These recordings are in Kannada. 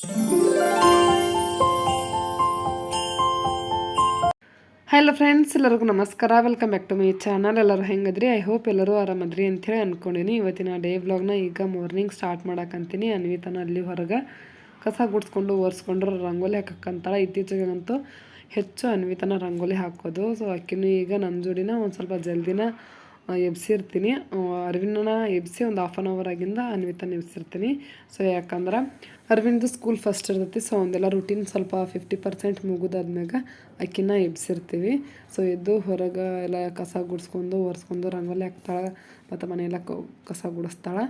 ಹಲೋ ಫ್ರೆಂಡ್ಸ್ ಎಲ್ಲರಿಗೂ ನಮಸ್ಕಾರ. Welcome back to my channel ಎಲ್ಲರೂ ಹೆಂಗದ್ರಿ? ಐ ಹೋಪ್ ಎಲ್ಲರೂ ಆರಾಮದ್ರಿ ಅಂಥೇಳಿ ಅಂದ್ಕೊಂಡಿನಿ ಇವತ್ತಿನ ಡೇ ವ್ಲಾಗ್ನ ಈಗ ಮಾರ್ನಿಂಗ್ ಸ್ಟಾರ್ಟ್ ಮಾಡಕ್ಕಂತೀನಿ ಅನ್ವಿತನ ಅಲ್ಲಿ ಹೊರಗೆ ಕಸ ಗುಡಿಸ್ಕೊಂಡು, ಒರೆಸ್ಕೊಂಡು, ರಂಗೋಲಿ ಹಾಕಕ್ಕಂತಾಳೆ. ಇತ್ತೀಚೆಗಂತೂ ಹೆಚ್ಚು ಅನ್ವಿತನ ರಂಗೋಲಿ ಹಾಕೋದು. ಸೊ ಅಕ್ಕಿನೂ ಈಗ ನಮ್ಮ ಜೋಡಿನ ಒಂದು ಸ್ವಲ್ಪ ಜಲ್ದಿನ ಎಬ್ಸಿರ್ತೀನಿ. ಅರವಿಂದನ ಎಬ್ಸಿ ಒಂದು ಹಾಫ್ ಆನ್ ಅವರ್ ಆಗಿಂದ ಅನ್ವಿತನ ಎಬ್ಸಿರ್ತೀನಿ. ಸೊ ಯಾಕಂದ್ರೆ ಅರವಿಂದ ಸ್ಕೂಲ್ ಫಸ್ಟ್ ಇರ್ತೈತಿ. ಸೊ ಒಂದೆಲ್ಲ ರುಟೀನ್ ಸ್ವಲ್ಪ ಫಿಫ್ಟಿ ಪರ್ಸೆಂಟ್ ಮುಗಿದಾದ್ಮ್ಯಾಗ ಅಕ್ಕಿನ ಎಬ್ಸಿರ್ತೀವಿ. ಸೊ ಎದ್ದು ಹೊರಗೆ ಎಲ್ಲ ಕಸ ಗುಡಿಸ್ಕೊಂಡು, ಒರೆಸ್ಕೊಂಡು, ರಂಗೋಲಿ ಹಾಕ್ತಾಳೆ. ಮತ್ತು ಮನೆಯೆಲ್ಲ ಕಸ ಗುಡಿಸ್ತಾಳೆ.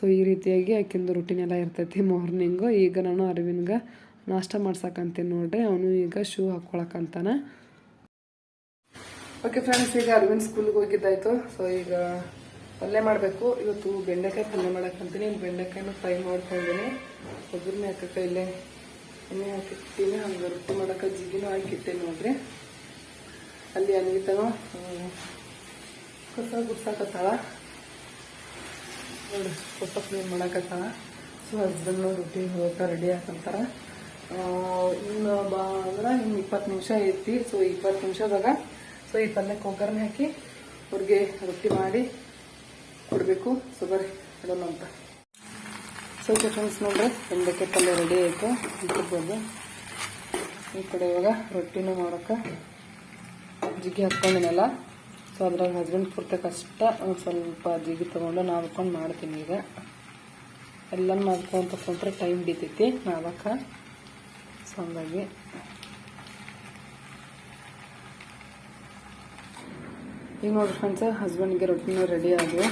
ಸೊ ಈ ರೀತಿಯಾಗಿ ಆಕಿಂದು ರುಟೀನ್ ಎಲ್ಲ ಇರ್ತೈತಿ ಮಾರ್ನಿಂಗು ಈಗ ನಾನು ಅರವಿಂದ್ಗೆ ನಾಷ್ಟ ಮಾಡ್ಸಕ್ಕಂತೀನಿ ನೋಡ್ರಿ. ಅವನು ಈಗ ಶೂ ಹಾಕ್ಕೊಳಕ್ಕಂತಾನೆ ಓಕೆ ಫ್ರೆಂಡ್ಸ್ ಈಗ ಅರವಿಂದ್ ಸ್ಕೂಲ್ಗೆ ಹೋಗಿದ್ದಾಯ್ತು. ಸೊ ಈಗ ಪಲ್ಯ ಮಾಡಬೇಕು. ಇವತ್ತು ಬೆಂಡೆಕಾಯಿ ಪಲ್ಯ ಮಾಡೋಕ್ಕಂತೀನಿ ಬೆಂಡೆಕಾಯಿನ ಫ್ರೈ ಮಾಡ್ಕೊಂಡಿನಿ ಒಗ್ಗರಣೆ ಹಾಕಕ್ಕೆ ಇಲ್ಲೇ ಎಣ್ಣೆ ಹಾಕಿಟ್ಟಿನಿ. ಹಂಗೆ ರೊಟ್ಟಿ ಮಾಡೋಕೆ ಜಿಗಿನೂ ಹಾಕಿಟ್ಟೇನು ನೋಡ್ರಿ. ಅಲ್ಲಿ ಅನಿತನು ಕಸ ಗುಡ್ಸಾಕತ್ತಾಳ. ನೋಡಿ ಕೊಟ್ಟ ಕ್ಲೀನ್ ಮಾಡಾಕತ್ತಾಳ. ಸೊ ಹಸ್ಬೆಂಡ್ನು ರೊಟ್ಟಿ ಹೋಗಕ್ಕೆ ರೆಡಿ ಹಾಕಂತಾರ ಇನ್ನು ಬಾ ಅಂದ್ರೆ ಇನ್ನು ಇಪ್ಪತ್ತು ನಿಮಿಷ ಐತಿ. ಸೊ ಇಪ್ಪತ್ತು ನಿಮಿಷದಾಗ ಸೊ ಈ ಪಲ್ಯಕ್ಕೆ ಒಗ್ಗರಣೆ ಹಾಕಿ ಅವ್ರಿಗೆ ರೊಟ್ಟಿ ಮಾಡಿ ಕೊಡಬೇಕು. ಸೊ ಬರ್ರಿ ಇಡೋಣ ಅಂತ. ಸೊ ಫ್ರೆಂಡ್ಸ್ ನೋಡ್ರಿ, ಬೆಂಡೆಕಾಯಿ ಪಲ್ಯ ರೆಡಿ ಆಯಿತು. ಇಟ್ಟಿರ್ಬೋದು ಈ ಕಡೆ ಇವಾಗ ರೊಟ್ಟಿನೂ ಮಾಡೋಕೆ ಜಿಗಿ ಹಾಕ್ಕೊಂಡಿನಲ್ಲ. ಸೊ ಅದ್ರಾಗ ಹಸ್ಬೆಂಡ್ ಪುರ್ತಕ್ಕಷ್ಟ ಒಂದು ಸ್ವಲ್ಪ ಜಿಗಿ ತೊಗೊಂಡು ನಾದ್ಕೊಂಡು ಮಾಡ್ತೀನಿ ಈಗ. ಎಲ್ಲ ಮಾಡ್ಕೊಂತ ಕುಂತ್ರೆ ಟೈಮ್ ಹಿಡಿತೈತಿ ನಾವಕ್ಕ ಸೊ ಹಂಗಾಗಿ ಈಗ ನೋಡ್ರಿ ಫ್ರೆಂಡ್ಸ್ ಹಸ್ಬೆಂಡ್ಗೆ ರೊಟ್ಟಿನೂ ರೆಡಿ ಆದವು.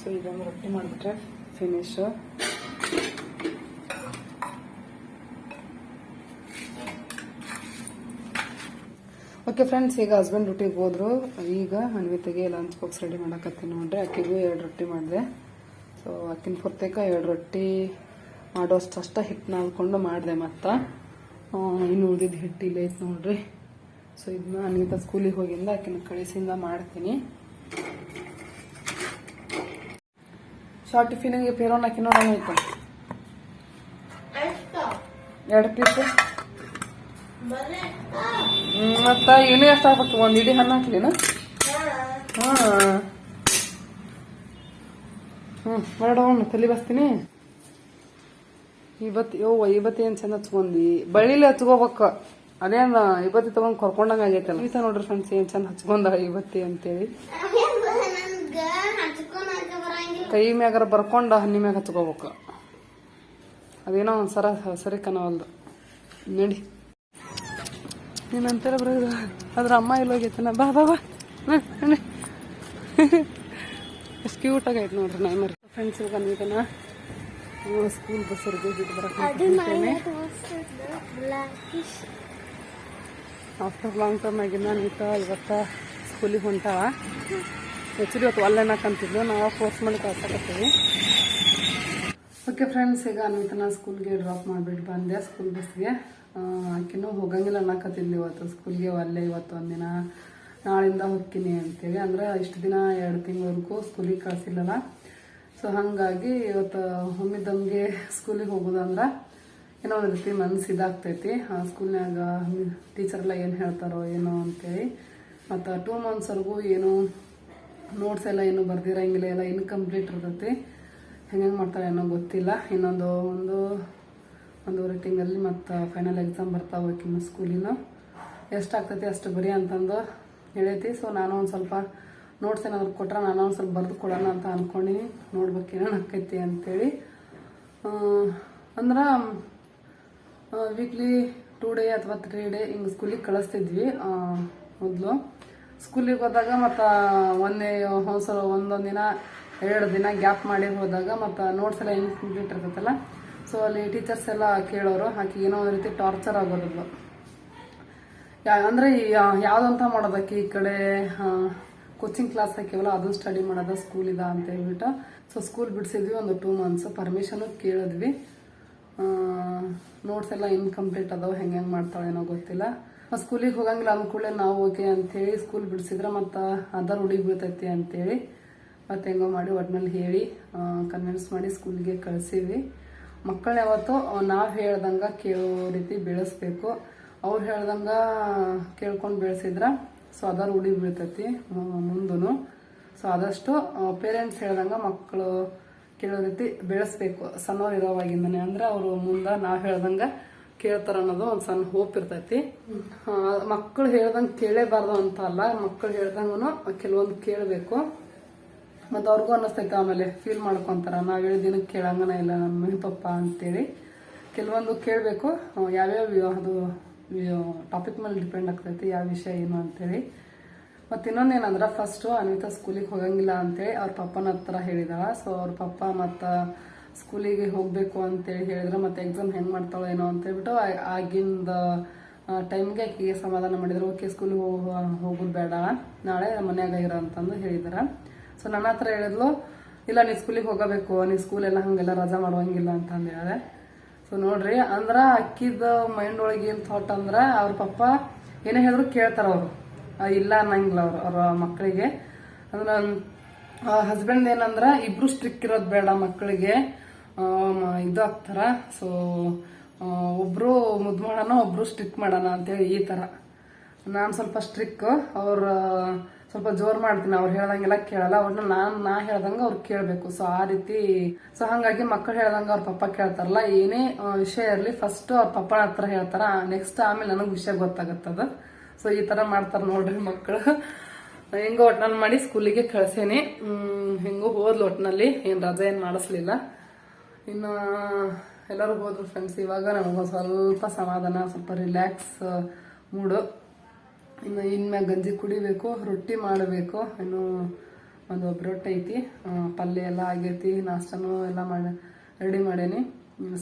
ಸೊ ಈಗ ರೊಟ್ಟಿ ಮಾಡಿಬಿಟ್ರೆ ಫಿನಿಶ್ ಓಕೆ ಫ್ರೆಂಡ್ಸ್ ಈಗ ಹಸ್ಬೆಂಡ್ ಡ್ಯೂಟಿಗೆ ಹೋದ್ರು. ಈಗ ಅನ್ವಿತೆಗೆ ಲಂಚ್ ಬಾಕ್ಸ್ ರೆಡಿ ಮಾಡಕತ್ತೀನಿ ನೋಡ್ರಿ. ಅಕ್ಕಿಗೂ ಎರಡು ರೊಟ್ಟಿ ಮಾಡಿದೆ. ಸೊ ಅಕ್ಕಿನ ಪುರ್ತೇಕ ಎರಡು ರೊಟ್ಟಿ ಮಾಡೋಷ್ಟು ಅಷ್ಟ ಹಿಟ್ಟು ನಾದ್ಕೊಂಡು ಮಾಡಿದೆ ಮತ್ತು. ಇನ್ನು ಉಳಿದಿದ್ದು ಹಿಟ್ಟು ಇಲ್ಲೈತೆ ನೋಡ್ರಿ. ಸೊ ಇದನ್ನ ಅನ್ವಿತ ಸ್ಕೂಲಿಗೆ ಹೋಗಿಂದ ಆಕಿನ ಕಳಿಸಿಂದ ಮಾಡ್ತೀನಿ. ಶಾರ್ಟ್ ಟಿಫಿನಿಗೆ ಪೇರೋನ್ ಹಾಕಿ ನೋಡೋಣ ಆಯ್ತು ಎರಡು ಪೀಸ್ ಮತ್ತ ಇವನೇ ಎಷ್ಟು ಹಾಕ್ಬೇಕು ಒಂದು ಇಡೀ ಹಣ್ಣು ಹಾಕ್ಲಿನ ಹ್ಮ್ ಮಾಡೋಣ ತಲೆ ಬಸ್ತೀನಿ. ಇವತ್ತು ಯೋ ಇವತ್ತು ಚೆನ್ನ ಹಚ್ಕೊಂಡಿ ಬಳ್ಳಿಲಿ ಹಚ್ಕೋಬೇಕು. ಅದೇನ ಇವತ್ತಿ ತಗೊಂಡ್ ಕರ್ಕೊಂಡಂಗ ಆಗೈತಲ್ಲ. ಈತ ನೋಡ್ರಿ ಫ್ರೆಂಡ್ಸ್ ಏನ್ ಚಂದ ಹಚ್ಕೊಂಡ ಇವತ್ತಿ ಅಂತೇಳಿ. ಕೈ ಮ್ಯಾಗಾರ ಬರ್ಕೊಂಡ ಹನ್ನಿ ಮ್ಯಾಗ ಹಚ್ಕೋಬೇಕು ಅದೇನೋ ಒಂದ್ಸರ ಸರಿ ಕನವಲ್ದು ನಡಿ. ನೀನಂತರ ಬರೋದು ಅದ್ರ ಅಮ್ಮ ಇಲ್ಲ ಹೋಗೈತನ ಬಾ ಬಾ. ಬಾ ಎಷ್ಟು ಕ್ಯೂಟ್ ಆಗೈತೆ ನೋಡ್ರಿ ನಾ ಮರಿ. ಫ್ರೆಂಡ್ಸ್ ಬಂದಿದ್ದಾನ. ಸ್ಕೂಲ್ ಬಸ್ ಬಿಟ್ಟು ಬರಕ್ಕೆ ಆಫ್ಟರ್ ಲಾಂಗ್ ಟರ್ಮ್ ಆಗಿಂದ ಅನ್ವಿತ ಇವತ್ತ ಸ್ಕೂಲಿಗೆ ಹೊಂಟಾವ. ಆ್ಯಕ್ಚುಲಿ ಇವತ್ತು ಒಲ್ಲೆ ಅನ್ನಕ್ಕಂತಿದ್ಲು ನಾವು ಫೋರ್ಸ್ ಮಾಡಿ ಕಳ್ಸಕತ್ತೀವಿ ಓಕೆ ಫ್ರೆಂಡ್ಸ್ ಈಗ ಅನ್ವಿತನ ಸ್ಕೂಲ್ಗೆ ಡ್ರಾಪ್ ಮಾಡಿಬಿಟ್ಟು ಬಂದೆ ಸ್ಕೂಲ್ ಬಸ್ಗೆ ಆಕಿನೂ ಹೋಗಂಗಿಲ್ಲ ಅನ್ನಕತ್ತಿದ್ಲು ಇವತ್ತು. ಸ್ಕೂಲ್ಗೆ ಒಲ್ಲೆ ಇವತ್ತು ಒಂದಿನ ನಾಳಿಂದ ಹೋಗ್ತೀನಿ ಅಂತೇಳಿ. ಅಂದ್ರೆ ಇಷ್ಟು ದಿನ ಎರಡು ತಿಂಗಳವರೆಗೂ ಸ್ಕೂಲಿಗೆ ಕಳಿಸಿಲ್ಲಲ್ಲ ಸೊ ಹಾಗಾಗಿ ಇವತ್ತು ಹೊಮ್ಮಿದ್ದಂಗೆ ಸ್ಕೂಲಿಗೆ ಹೋಗೋದಂದ್ರೆ ಏನೋ ಒಂದು ರೀತಿ ಮನಸ್ಸು ಇದಾಗ್ತೈತಿ. ಆ ಸ್ಕೂಲ್ನಾಗ ಟೀಚರ್ ಎಲ್ಲ ಏನು ಹೇಳ್ತಾರೋ ಏನೋ ಅಂತೇಳಿ. ಮತ್ತು ಟೂ ಮಂತ್ಸ್ವರೆಗೂ ಏನು ನೋಟ್ಸ್ ಎಲ್ಲ ಏನು ಬರ್ದಿರಂಗಿಲ್ಲ, ಎಲ್ಲ ಇನ್ಕಂಪ್ಲೀಟ್ ಇರ್ತೈತಿ. ಹೆಂಗೆ ಮಾಡ್ತಾರೆ ಏನೋ ಗೊತ್ತಿಲ್ಲ. ಇನ್ನೊಂದು ಒಂದು, ಒಂದೂವರೆ ತಿಂಗಳಲ್ಲಿ ಮತ್ತು ಫೈನಲ್ ಎಕ್ಸಾಮ್ ಬರ್ತಾವೆ ಆಕಿನ ಸ್ಕೂಲಿನ ಎಷ್ಟಾಗ್ತೈತಿ ಅಷ್ಟು ಬರೀ ಅಂತಂದು ಹೇಳೈತಿ. ಸೊ ನಾನು ಒಂದು ಸ್ವಲ್ಪ ನೋಟ್ಸ್ ಏನಾದ್ರು ಕೊಟ್ರೆ ನಾನು ಒಂದು ಸ್ವಲ್ಪ ಬರೆದು ಕೊಡೋಣ ಅಂತ ಅಂದ್ಕೊಂಡಿನಿ ನೋಡ್ಬೇಕು ಏನೇನು ಆಕೈತಿ ಅಂತೇಳಿ. ಅಂದ್ರೆ ವೀಕ್ಲಿ ಟೂ ಡೇ ಅಥವಾ ತ್ರೀ ಡೇ ಹಿಂಗೆ ಸ್ಕೂಲಿಗೆ ಕಳಿಸ್ತಿದ್ವಿ. ಮೊದಲು ಸ್ಕೂಲಿಗೆ ಹೋದಾಗ ಮತ್ತು ಒಂದೇ ಒಂದ್ಸಲ ಒಂದೊಂದು ದಿನ, ಎರಡು ದಿನ ಗ್ಯಾಪ್ ಮಾಡಿ ಹೋದಾಗ ಮತ್ತು ನೋಟ್ಸ್ ಎಲ್ಲ ಇನ್ಕಂಪ್ಲೀಟ್ ಇರ್ತೈತಲ್ಲ ಸೊ ಅಲ್ಲಿ ಟೀಚರ್ಸ್ ಎಲ್ಲ ಕೇಳೋರು, ಆಕೆ ಏನೋ ಒಂದು ರೀತಿ ಟಾರ್ಚರ್ ಆಗೋದಿಲ್ಲ ಯಾ, ಅಂದರೆ ಯಾವುದಂತ ಮಾಡೋದಕ್ಕೆ ಈ ಕಡೆ ಕೋಚಿಂಗ್ ಕ್ಲಾಸ್ ಹಾಕಿವಲ್ಲ ಅದು ಸ್ಟಡಿ ಮಾಡೋದ ಸ್ಕೂಲ್ ಇದ ಅಂತ ಹೇಳ್ಬಿಟ್ಟು ಸೊ ಸ್ಕೂಲ್ ಬಿಡಿಸಿದ್ವಿ ಒಂದು ಟೂ ಮಂತ್ಸ್ ಪರ್ಮಿಷನು ಕೇಳಿದ್ವಿ. ನೋಟ್ಸ್ ಎಲ್ಲ ಇನ್ಕಂಪ್ಲೀಟ್ ಅದಾವ, ಹೆಂಗೆ ಹೆಂಗೆ ಮಾಡ್ತಾಳೆ ಏನೋ ಗೊತ್ತಿಲ್ಲ. ಸ್ಕೂಲಿಗೆ ಹೋಗಂಗಿಲ್ಲ ಅಂದ್ಕೂಡಲೇ ನಾವು ಓಕೆ ಅಂತೇಳಿ ಸ್ಕೂಲ್ ಬಿಡಿಸಿದ್ರೆ ಮತ್ತು ಅದರ್ ಹುಡುಗಿ ಬೀಳ್ತೈತಿ ಅಂತೇಳಿ ಮತ್ತು ಹೆಂಗೋ ಮಾಡಿ ಒಟ್ನಲ್ಲಿ ಹೇಳಿ ಕನ್ವಿನ್ಸ್ ಮಾಡಿ ಸ್ಕೂಲ್ಗೆ ಕಳಿಸಿವಿ ಮಕ್ಕಳು ಯಾವತ್ತು ನಾವು ಹೇಳ್ದಂಗೆ ಕೇಳೋ ರೀತಿ ಬೆಳೆಸ್ಬೇಕು. ಅವ್ರು ಹೇಳ್ದಂಗೆ ಕೇಳ್ಕೊಂಡು ಬೆಳೆಸಿದ್ರೆ ಸೊ ಅದರ್ ಉಡಿ ಬೀಳ್ತೈತಿ ಮುಂದೂ ಸೊ ಆದಷ್ಟು ಪೇರೆಂಟ್ಸ್ ಹೇಳ್ದಂಗೆ ಮಕ್ಕಳು ಕೇಳೋ ರೀತಿ ಬೆಳೆಸ್ಬೇಕು. ಸಣ್ಣವ್ರು ಇರೋವಾಗಿಂದನೆ. ಅಂದ್ರೆ ಅವರು ಮುಂದೆ ನಾವು ಹೇಳ್ದಂಗ ಕೇಳ್ತಾರ ಅನ್ನೋದು ಒಂದು ಸಣ್ಣ ಹೋಪ್ ಇರ್ತೈತಿ. ಮಕ್ಕಳು ಹೇಳ್ದಂಗೆ ಕೇಳೇಬಾರ್ದು ಅಂತ ಅಲ್ಲ. ಮಕ್ಕಳು ಹೇಳ್ದಂಗೂ ಕೆಲವೊಂದು ಕೇಳಬೇಕು. ಮತ್ತು ಅವ್ರಿಗೂ ಅನ್ನಿಸ್ತೈತೆ ಆಮೇಲೆ ಫೀಲ್ ಮಾಡ್ಕೊತಾರ. ನಾವು ಹೇಳಿ ದಿನಕ್ಕೆ ಕೇಳಂಗನ ಇಲ್ಲ ನಮ್ಮ ಮಮ್ಮಿ ಪಪ್ಪ ಅಂತೇಳಿ. ಕೆಲವೊಂದು ಕೇಳಬೇಕು. ಯಾವ್ಯಾವ ಅದು ಟಾಪಿಕ್ ಮೇಲೆ ಡಿಪೆಂಡ್ ಆಗ್ತೈತಿ ಯಾವ ವಿಷಯ ಏನು ಅಂತೇಳಿ. ಮತ್ತು ಇನ್ನೊಂದೇನಂದ್ರೆ ಫಸ್ಟು ಅನಿತಾ ಸ್ಕೂಲಿಗೆ ಹೋಗಂಗಿಲ್ಲ ಅಂತೇಳಿ ಅವ್ರ ಪಪ್ಪನ ಹತ್ರ ಹೇಳಿದಾಳ. ಸೊ ಅವ್ರ ಪಪ್ಪ ಮತ್ತು ಸ್ಕೂಲಿಗೆ ಹೋಗಬೇಕು ಅಂತೇಳಿ ಹೇಳಿದ್ರೆ, ಮತ್ತೆ ಎಕ್ಸಾಮ್ ಹೆಂಗೆ ಮಾಡ್ತಾಳೋ ಏನೋ ಅಂತ ಹೇಳ್ಬಿಟ್ಟು ಆ- ಆಗಿಂದ ಟೈಮ್ಗೆ ಆಕೆಗೆ ಸಮಾಧಾನ ಮಾಡಿದ್ರು. ಓಕೆ ಸ್ಕೂಲಿಗೆ ಹೋಗ, ಹೋಗೋದು ಬೇಡ. ನಾಳೆ ಮನ್ಯಾಗ ಇರೋ ಅಂತಂದು ಹೇಳಿದಾರೆ. ಸೊ ನನ್ನ ಹತ್ರ ಹೇಳಿದ್ಲು, ಇಲ್ಲ, ನೀ ಸ್ಕೂಲಿಗೆ ಹೋಗಬೇಕು. ನೀ ಸ್ಕೂಲೆಲ್ಲ ಹಂಗೆಲ್ಲ ರಜಾ ಮಾಡುವಂಗಿಲ್ಲ ಅಂತ ಹೇಳಿದೆ. ಸೊ ನೋಡ್ರಿ, ಅಂದ್ರ ಅಕ್ಕಿದ ಮೈಂಡ್ ಒಳಗೆ ಏನ್ ಥಾಟ್ ಅಂದ್ರ ಅವ್ರ ಪಪ್ಪ ಏನೇ ಹೇಳಿದ್ರು ಕೇಳ್ತಾರ ಅವರು. ಇಲ್ಲ ಅನ್ನಂಗಿಲ್ಲ ಅವ್ರು, ಅವ್ರ ಮಕ್ಕಳಿಗೆ. ಅಂದ್ರೆ ಹಸ್ಬೆಂಡ್ ಏನಂದ್ರ, ಇಬ್ರು ಸ್ಟ್ರಿಕ್ ಇರೋದು ಬೇಡ ಮಕ್ಕಳಿಗೆ. ಇದು ಆಗ್ತಾರ ಸೊ ಒಬ್ರು ಮುದ್ದು ಮಾಡೋಣ ಒಬ್ರು ಸ್ಟ್ರಿಕ್ ಮಾಡೋಣ ಅಂತೇಳಿ ಈ ತರ. ನಾನು ಸ್ವಲ್ಪ ಸ್ಟ್ರಿಕ್ ಅವ್ರ, ಸ್ವಲ್ಪ ಜೋರ್ ಮಾಡ್ತೀನಿ, ಅವ್ರು ಹೇಳ್ದಂಗೆಲ್ಲ ಕೇಳಲ್ಲ. ಅವ್ರನ್ನ ನಾನು, ನಾ ಹೇಳ್ದಂಗೆ ಅವ್ರು ಕೇಳಬೇಕು. ಸೊ ಆ ರೀತಿ ಸೊ ಹಂಗಾಗಿ ಮಕ್ಕಳು ಹೇಳ್ದಂಗೆ ಅವ್ರ ಪಪ್ಪ ಕೇಳ್ತಾರಲ್ಲ, ಏನೇ ವಿಷಯ ಇರಲಿ ಫಸ್ಟ್ ಅವ್ರ ಪಪ್ಪನ ಹತ್ರ ಹೇಳ್ತಾರ. ನೆಕ್ಸ್ಟ್ ಆಮೇಲೆ ನನಗೆ ವಿಷಯ ಗೊತ್ತಾಗತ್ತದ. ಸೊ ಈ ತರ ಮಾಡ್ತಾರೆ ನೋಡ್ರಿ ಮಕ್ಕಳು ಹೆಂಗೋ ಒಟ್ನಲ್ಲಿ ಮಾಡಿ ಸ್ಕೂಲಿಗೆ ಕಳ್ಸೇನಿ. ಹೆಂಗೋ ಹೋದ್ಲು ಒಟ್ನಲ್ಲಿ. ಏನು ರಜೆ ಏನು ಮಾಡಿಸ್ಲಿಲ್ಲ. ಇನ್ನು ಎಲ್ಲರೂ ಹೋದ್ರು ಫ್ರೆಂಡ್ಸ್ ಇವಾಗ. ನಮಗೊಂದು ಸ್ವಲ್ಪ ಸಮಾಧಾನ, ಸ್ವಲ್ಪ ರಿಲ್ಯಾಕ್ಸ್ ಮೂಡು. ಇನ್ನು ಇನ್ಮ್ಯಾಗ ಗಂಜಿ ಕುಡಿಬೇಕು, ರೊಟ್ಟಿ ಮಾಡಬೇಕು. ಇನ್ನು ಒಂದು ಒಬ್ಬ ರೊಟ್ಟಿ ಐತಿ. ಪಲ್ಯ ಎಲ್ಲ ಆಗೈತಿ, ನಾಷ್ಟನೂ ಎಲ್ಲ ಮಾಡಿ, ರೆಡಿ ಮಾಡೇನಿ.